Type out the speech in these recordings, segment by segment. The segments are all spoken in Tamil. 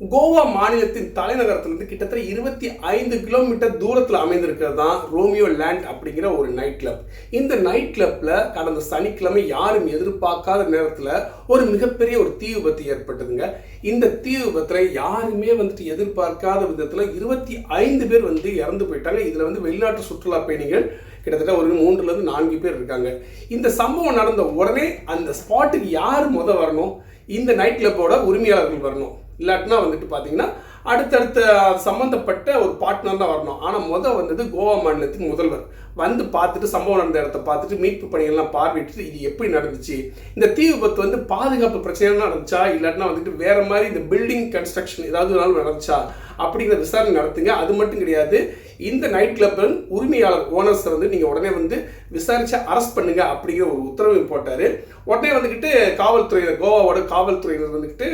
கோவா மாநிலத்தின் தலைநகரத்திலிருந்து கிட்டத்தட்ட இருபத்தி ஐந்து கிலோமீட்டர் தூரத்தில் அமைந்திருக்கிறது தான் ரோமியோ லேண்ட் அப்படிங்கிற ஒரு நைட் கிளப் இந்த நைட் கிளப்பில் கடந்த சனிக்கிழமை யாரும் எதிர்பார்க்காத நேரத்தில் ஒரு மிகப்பெரிய ஒரு தீ விபத்து ஏற்பட்டதுங்க. இந்த தீ விபத்தில் யாருமே வந்துட்டு எதிர்பார்க்காத விதத்தில் இருபத்தி ஐந்து பேர் வந்து இறந்து போயிட்டாங்க. இதில் வந்து வெளிநாட்டு சுற்றுலா பயணிகள் கிட்டத்தட்ட ஒரு மூன்றுலேருந்து நான்கு பேர் இருக்காங்க. இந்த சம்பவம் நடந்த உடனே அந்த ஸ்பாட்டுக்கு யார் முத வரணும்? இந்த நைட் கிளப்போட உரிமையாளர்கள் வரணும். இல்லாட்டினா வந்துட்டு பார்த்தீங்கன்னா அடுத்தடுத்த சம்மந்தப்பட்ட ஒரு பார்ட்னர் தான் வரணும். ஆனால் முதல் வந்தது கோவா மாநிலத்தின் முதல்வர். வந்து பார்த்துட்டு சம்பவம் நடந்த இடத்த பார்த்துட்டு மீட்பு பணிகள்லாம் பார்வையிட்டு இது எப்படி நடந்துச்சு? இந்த தீ விபத்து வந்து பாதுகாப்பு பிரச்சனைலாம் நடந்துச்சா? இல்லாட்டினா வந்துட்டு வேறு மாதிரி இந்த பில்டிங் கன்ஸ்ட்ரக்ஷன் ஏதாவது நாள் நடந்துச்சா? அப்படிங்கிற விசாரணை நடத்துங்க. அது மட்டும் கிடையாது. இந்த நைட் கிளப்பின் உரிமையாளர் ஓனர்ஸை வந்து நீங்கள் உடனே வந்து விசாரித்து அரெஸ்ட் பண்ணுங்க அப்படிங்கிற ஒரு உத்தரவு போட்டார். உடனே வந்துக்கிட்டு காவல்துறையினர் கோவாவோட காவல்துறையினர் வந்துக்கிட்டு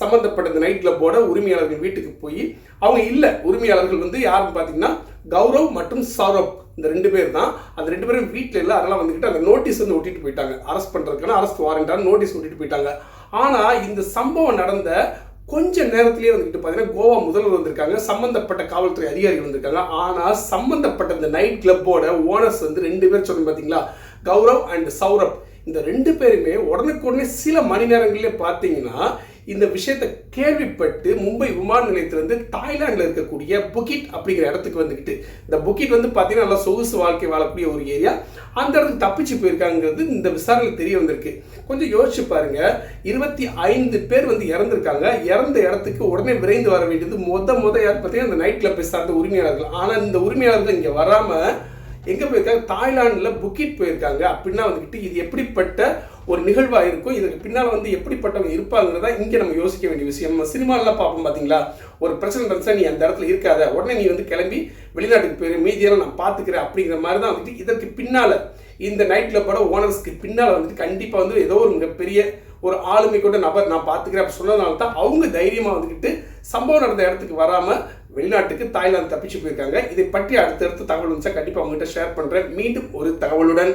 சம்மந்தப்பட்ட இந்த நைட் கிளப்போட உரிமையாளர்கள் வீட்டுக்கு போய் அவங்க இல்லை உரிமையாளர்கள் வந்து யாருன்னு பார்த்தீங்கன்னா கௌரவ் மற்றும் சௌரவ் இந்த ரெண்டு பேர் தான். அந்த ரெண்டு பேரும் வீட்டில் இல்லை அதெல்லாம் வந்துக்கிட்டு அந்த நோட்டீஸ் வந்து ஒட்டிட்டு போயிட்டாங்க. அரெஸ்ட் பண்ணுறதுக்கான அரெஸ்ட் வாரண்டான நோட்டீஸ் ஒட்டிட்டு போயிட்டாங்க. ஆனால் இந்த சம்பவம் நடந்த கொஞ்ச நேரத்திலேயே வந்துட்டு பார்த்தீங்கன்னா கோவா முதல்வர் வந்திருக்காங்க சம்மந்தப்பட்ட காவல்துறை அதிகாரிகள் வந்திருக்காங்க. ஆனால் சம்மந்தப்பட்ட இந்த நைட் கிளப்போட ஓனர்ஸ் வந்து ரெண்டு பேர் சொன்னோம் பார்த்தீங்களா கௌரவ் அண்ட் சௌரப். இந்த ரெண்டு பேருமே உடனுக்குடனே சில மணி நேரங்களிலே பார்த்தீங்கன்னா இந்த விஷயத்தை கேள்விப்பட்டு மும்பை விமான நிலையத்திலிருந்து தாய்லாண்டில் இருக்கக்கூடிய புகிட் அப்படிங்கிற இடத்துக்கு வந்துக்கிட்டு இந்த புகிட் வந்து பார்த்தீங்கன்னா நல்லா சொகுசு வாழ்க்கை வாழக்கூடிய ஒரு ஏரியா. அந்த இடத்துக்கு தப்பிச்சு போயிருக்காங்கிறது இந்த விசாரணையில் தெரிய வந்திருக்கு. கொஞ்சம் யோசிச்சு பாருங்க. இருபத்தி ஐந்து பேர் வந்து இறந்துருக்காங்க. இறந்த இடத்துக்கு உடனே விரைந்து வர வேண்டியது மொத மொத யார் பார்த்தீங்கன்னா இந்த நைட் கிளப்பை சார்ந்த உரிமையாளர்கள். ஆனால் இந்த உரிமையாளர்கள் இங்கே வராமல் எங்கே போயிருக்காங்க? தாய்லாண்டில் புக்கிட் போயிருக்காங்க. அப்படின்னா வந்துக்கிட்டு இது எப்படிப்பட்ட ஒரு நிகழ்வாக இருக்கும். இதுக்கு பின்னால் வந்து எப்படிப்பட்டவங்க இருப்பாங்கிறதா இங்கே நம்ம யோசிக்க வேண்டிய விஷயம். நம்ம சினிமாலாம் பார்ப்போம் பார்த்தீங்களா ஒரு பிரச்சனை இருந்துச்சா நீ அந்த இடத்துல இருக்காத. உடனே நீ வந்து கிளம்பி வெளிநாட்டுக்கு போயிரு. மீதியெல்லாம் நான் பார்த்துக்கிறேன் அப்படிங்கிற மாதிரி தான் வந்துட்டு இதற்கு பின்னால் இந்த நைட் கிளப்போட ஓனர்ஸ்க்கு பின்னால் வந்துட்டு கண்டிப்பாக வந்து ஏதோ ஒரு மிகப்பெரிய ஒரு ஆளுமை கொண்ட நபர் நான் பார்த்துக்கிறேன் அப்படி சொன்னதுனால தான் அவங்க தைரியமாக வந்துக்கிட்டு சம்பவம் நடந்த இடத்துக்கு வராமல் வெளிநாட்டுக்கு தாய்லாந்து தப்பிச்சு போயிருக்காங்க. இதை பற்றி அடுத்தடுத்து தகவல் வந்துச்சா கண்டிப்பாக அவங்ககிட்ட ஷேர் பண்ணுறேன் மீண்டும் ஒரு தகவலுடன்.